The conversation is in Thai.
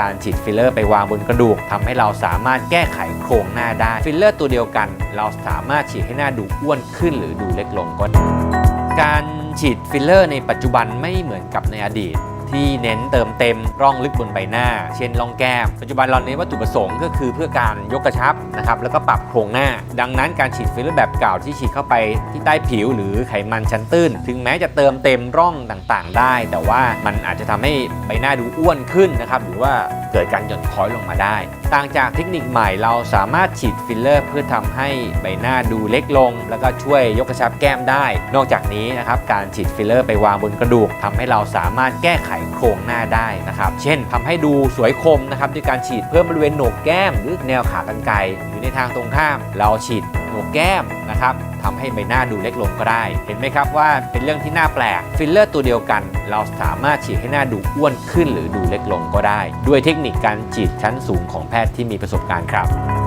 การฉีดฟิลเลอร์ไปวางบนกระดูกทำให้เราสามารถแก้ไขโครงหน้าได้ ฟิลเลอร์ตัวเดียวกัน เราสามารถฉีดให้หน้าดูอ้วนขึ้นหรือดูเล็กลงก็ได้การฉีดฟิลเลอร์ในปัจจุบันไม่เหมือนกับในอดีต ที่เน้นเติมเต็มร่องลึกบนใบหน้า เช่นร่องแก้ม ปัจจุบันเราเน้นวัตถุประสงค์ก็คือเพื่อการยกกระชับนะครับแล้วก็ปรับโครงหน้า ดังนั้นการฉีดฟิลเลอร์แบบเก่าที่ฉีดเข้าไปที่ใต้ผิวหรือไขมันชั้นตื้น ถึงแม้จะเติมเต็มร่องต่างๆ ได้ แต่ว่ามันอาจจะทำให้ใบหน้าดูอ้วนขึ้นนะครับหรือว่าเกิดการหย่อนคล้อยลงมาได้ ต่างจากเทคนิคใหม่เราสามารถฉีดฟิลเลอร์ เพื่อทำให้ใบหน้าดูเล็กลง แล้วก็ช่วยยกกระชับแก้มได้ นอกจากนี้นะครับการฉีดฟิลเลอร์ไปวางบนกระดูกทำให้เราสามารถแก้ไขโครงหน้าได้นะครับ เช่นทำให้ดูสวยคมนะครับด้วยการฉีดเพิ่มบริเวณโหนกแก้ม หรือแนวขากรรไกรหรือในทางตรงข้าม เราฉีดโหนกแก้มนะครับ ทำให้ใบหน้าดูเล็กลงก็ได้ เห็นไหมครับว่าเป็นเรื่องที่น่าแปลก ฟิลเลอร์ตัวเดียวกัน เราสามารถฉีดให้หน้าดูอ้วนขึ้นหรือดูเล็กลงก็ได้ ด้วยเทคนิคการฉีดชั้นสูงของแพทย์ที่มีประสบการณ์ครับ